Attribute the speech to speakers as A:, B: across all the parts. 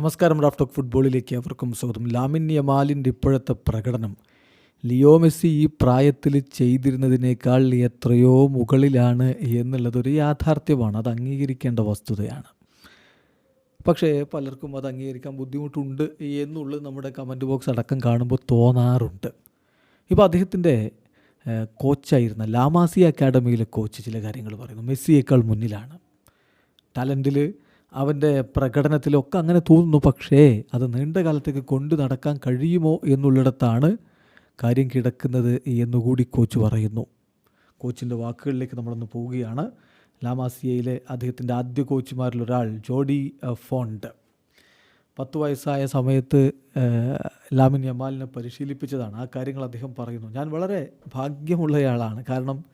A: നമസ്കാരം റാഫ്റ്റോക്ക് ഫുട്ബോളിലേക്ക് അവർക്കും സ്വാഗതം. ലാമിൻ യമാലിന്റെ ഇപ്പോഴത്തെ പ്രകടനം. ലിയോ മെസ്സി ഈ പ്രായത്തിൽ ചെയ്തിരുന്നതിനേക്കാൾ എത്രയോ മുകളിലാണ് എന്നുള്ളതൊരു യാഥാർത്ഥ്യമാണ്. അത് അംഗീകരിക്കേണ്ട വസ്തുതയാണ്. പക്ഷേ പലർക്കും അത് അംഗീകരിക്കാൻ ബുദ്ധിമുട്ടുണ്ട് എന്നുള്ളത് നമ്മുടെ കമന്റ് ബോക്സ് അടക്കം കാണുമ്പോൾ തോന്നാറുണ്ട്. ഇപ്പോൾ അദ്ദേഹത്തിന്റെ കോച്ചായിരുന്ന ലാമാസി അക്കാഡമിയിലെ കോച്ച് ചില കാര്യങ്ങൾ പറയുന്നു. മെസ്സിയേക്കാൾ മുന്നിലാണ്. ടാലന്റിൽ അവന്റെ പ്രകടനത്തിലൊക്കെ അങ്ങനെ തോന്നുന്നു പക്ഷേ അത് നീണ്ട കാലത്തേക്ക് കൊണ്ടു നടക്കാൻ കഴിയുമോ എന്നുള്ളിടത്താണ് കാര്യം കിടക്കുന്നത് എന്നുകൂടി കോച്ച് പറയുന്നു. കോച്ചിന്റെ വാക്കുകളിലേക്ക് നമ്മളൊന്ന് പോവുകയാണ്. ലാമാസിയയിലെ അദ്ദേഹത്തിന്റെ ആദ്യ കോച്ചുമാരിൽ ഒരാൾ ജോഡി ഫോണ്ട്. പത്ത് വയസ്സായ സമയത്ത് ലാമിൻ യമാലിനെ പരിശീലിപ്പിച്ചതാണ്. ആ കാര്യങ്ങൾ അദ്ദേഹം പറയുന്നു. ഞാൻ വളരെ ഭാഗ്യമുള്ളയാളാണ്. കാരണം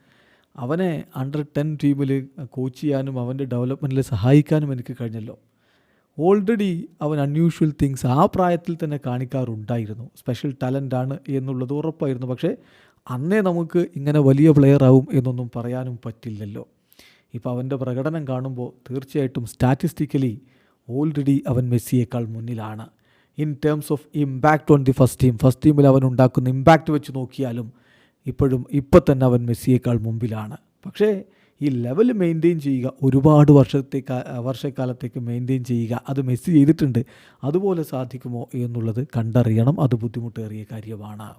A: അവനെ അണ്ടർ ടെൻ ടീമിൽ കോച്ച് ചെയ്യാനും അവന്റെ ഡെവലപ്മെന്റിൽ സഹായിക്കാനും എനിക്ക് കഴിഞ്ഞല്ലോ. ഓൾറെഡി അവൻ അൺയൂഷ്വൽ തിങ്സ് ആ പ്രായത്തിൽ തന്നെ കാണിക്കാറുണ്ടായിരുന്നു. സ്പെഷ്യൽ ടാലന്റാണ് എന്നുള്ളത് ഉറപ്പായിരുന്നു. പക്ഷേ അന്നേ നമുക്ക് ഇങ്ങനെ വലിയ പ്ലെയർ ആവും എന്നൊന്നും പറയാനും പറ്റില്ലല്ലോ. ഇപ്പോൾ അവന്റെ പ്രകടനം കാണുമ്പോൾ തീർച്ചയായിട്ടും സ്റ്റാറ്റിസ്റ്റിക്കലി ഓൾറെഡി അവൻ മെസ്സിയേക്കാൾ മുന്നിലാണ്. In terms of impact on the first team first ടീമിൽ അവൻ ഉണ്ടാക്കുന്ന ഇമ്പാക്റ്റ് വെച്ച് നോക്കിയാലും ഇപ്പോഴും ഇപ്പം തന്നെ അവൻ മെസ്സിയേക്കാൾ മുമ്പിലാണ്. പക്ഷേ ഈ ലെവൽ മെയിന്റെയിൻ ചെയ്യുക ഒരുപാട് വർഷത്തെ വർഷക്കാലത്തേക്ക് മെയിന്റെയിൻ ചെയ്യുക അത് മെസ്സി ചെയ്തിട്ടുണ്ട് അതുപോലെ സാധിക്കുമോ എന്നുള്ളത് കണ്ടറിയണം. അത് ബുദ്ധിമുട്ടേറിയ കാര്യമാണ്.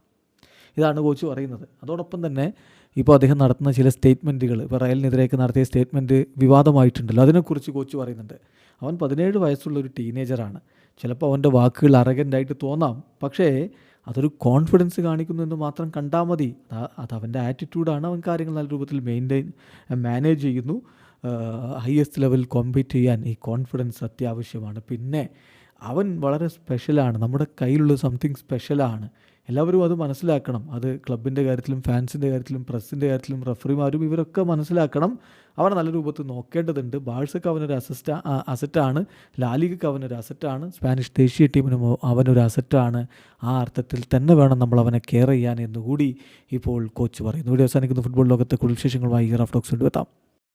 A: ഇതാണ് കോച്ച് പറയുന്നത്. അതോടൊപ്പം തന്നെ ഇപ്പോൾ അദ്ദേഹം നടത്തുന്ന ചില സ്റ്റേറ്റ്മെന്റുകൾ ഇപ്പോൾ റയലിനെതിരെയൊക്കെ നടത്തിയ സ്റ്റേറ്റ്മെന്റ് വിവാദമായിട്ടുണ്ടല്ലോ. അതിനെക്കുറിച്ച് കോച്ച് പറയുന്നുണ്ട്. അവൻ പതിനേഴ് വയസ്സുള്ള ഒരു ടീനേജറാണ് ചിലപ്പോൾ അവന്റെ വാക്കുകൾ അറഗന്റായിട്ട് തോന്നാം. പക്ഷേ അതൊരു കോൺഫിഡൻസ് കാണിക്കുന്നു എന്ന് മാത്രം കണ്ടാൽ മതി. അതാ- അവന്റെ ആറ്റിറ്റ്യൂഡാണ് അവൻ കാര്യങ്ങൾ നല്ല രൂപത്തിൽ മെയിന്റെയിൻ മാനേജ് ചെയ്യുന്നു. ഹയസ്റ്റ് ലെവൽ കോമ്പീറ്റ് ചെയ്യാൻ ഈ കോൺഫിഡൻസ് അത്യാവശ്യമാണ്. പിന്നെ അവൻ വളരെ സ്പെഷ്യലാണ് നമ്മുടെ കയ്യിലുള്ള സംതിങ് സ്പെഷ്യലാണ് എല്ലാവരും അത് മനസ്സിലാക്കണം. അത് ക്ലബിന്റെ കാര്യത്തിലും ഫാൻസിന്റെ കാര്യത്തിലും പ്രസ്സിന്റെ കാര്യത്തിലും റഫറിമാരും ഇവരൊക്കെ മനസ്സിലാക്കണം. അവനെ നല്ല രൂപത്തിൽ നോക്കേണ്ടതുണ്ട്. ബാഴ്സക്ക് അവനൊരു അസിസ്റ്റ അസറ്റാണ് ലാലിഗക്ക് അവനൊരു അസറ്റാണ് സ്പാനിഷ് ദേശീയ ടീമിനും അവനൊരു അസറ്റാണ് ആ അർത്ഥത്തിൽ തന്നെ വേണം നമ്മൾ അവനെ കെയർ ചെയ്യാൻ എന്നുകൂടി ഇപ്പോൾ കോച്ച് പറയുന്നു. ഇവിടെ അവസാനിക്കുന്ന. ഫുട്ബോൾ ലോകത്തെ കൂടുതൽ വിശേഷങ്ങളുമായി ഓഫ് ടോക്സ് കൊണ്ടുവെത്താം